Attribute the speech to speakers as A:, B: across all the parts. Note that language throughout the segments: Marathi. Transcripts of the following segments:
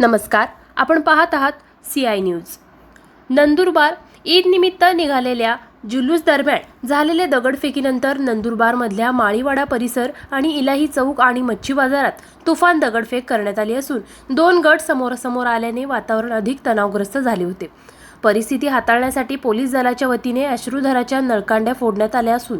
A: नमस्कार आपण पाहत आहात C I news Nandurbar Eid निमित्त निघालेल्या जुलूस दरम्यान झालेल्या दगडफेकीनंतर नंदुरबारमधल्या माळीवाडा परिसर आणि इलाही चौक आणि मच्छी बाजारात तुफान दगडफेक करण्यात आली असून दोन गट समोरासमोर आल्याने वातावरण अधिक तणावग्रस्त झाले होते. परिस्थिती हाताळण्यासाठी पोलीस दलाच्या वतीने अश्रुधराच्या नळकांड्या फोडण्यात आल्या असून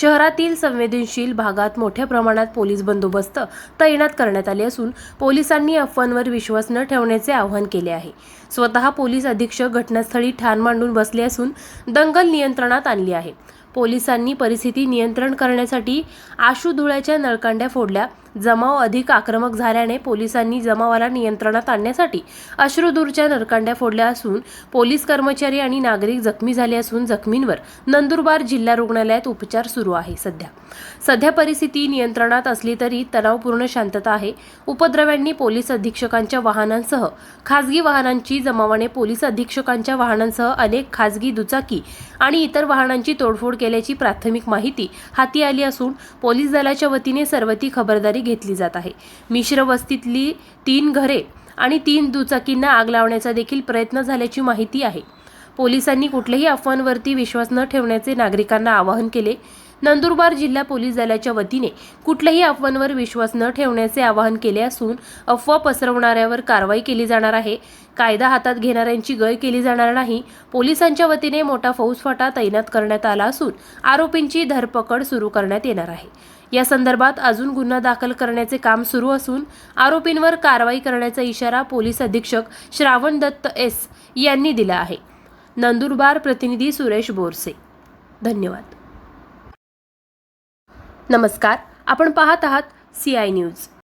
A: शहरातील संवेदनशील भागात मोठ्या प्रमाणात पोलीस बंदोबस्त तैनात करण्यात आले असून पोलिसांनी अफवांवर विश्वास न ठेवण्याचे आवाहन केले आहे. स्वतः पोलीस अधीक्षक घटनास्थळी ठाण मांडून बसले असून दंगल नियंत्रणात आणली आहे. पोलिसांनी परिस्थिती नियंत्रण करण्यासाठी आशू धुळ्याच्या नळकांड्या फोडल्या. जमाव अधिक आक्रमक झाल्याने पोलिसांनी जमावाला नियंत्रणात आणण्यासाठी अश्रुदूरच्या नरकांड्या फोडल्या असून पोलीस कर्मचारी आणि नागरिक जखमी झाले असून जखमींवर नंदुरबार जिल्हा रुग्णालयात उपचार सुरू आहे सध्या. सध्या परिस्थिती नियंत्रणात असली तरी तणावपूर्ण शांतता आहे. उपद्रव्यांनी पोलीस अधीक्षकांच्या वाहनांसह खासगी वाहनांची जमावाने पोलीस अधीक्षकांच्या वाहनांसह अनेक खासगी दुचाकी आणि इतर वाहनांची तोडफोड केली. केल्याची प्राथमिक माहिती हाती आली असून पोलीस दलाच्या वतीने सर्व ती खबरदारी घेतली जात आहे. मिश्र वस्तीतली तीन घरे आणि तीन दुचाकींना आग लावण्याचा देखील प्रयत्न झाल्याची माहिती आहे. पोलिसांनी कुठल्याही अफवांवरती विश्वास न ठेवण्याचे नागरिकांना आवाहन केले. नंदुरबार जिल्हा पोलीस दलाच्या वतीने कुठल्याही अफवांवर विश्वास न ठेवण्याचे आवाहन केले असून अफवा पसरवणाऱ्यावर कारवाई केली जाणार आहे. कायदा हातात घेणाऱ्यांची गय केली जाणार नाही. पोलिसांच्या वतीने मोठा फौजफाटा तैनात करण्यात आला असून आरोपींची धरपकड सुरू करण्यात येणार आहे. या संदर्भात अजून गुन्हा दाखल करण्याचे काम सुरू असून आरोपींवर कारवाई करण्याचा इशारा पोलीस अधीक्षक श्रावण दत्त एस यांनी दिला आहे. नंदुरबार प्रतिनिधी सुरेश बोरसे. धन्यवाद. नमस्कार आपण पाहत आहात सी आय न्यूज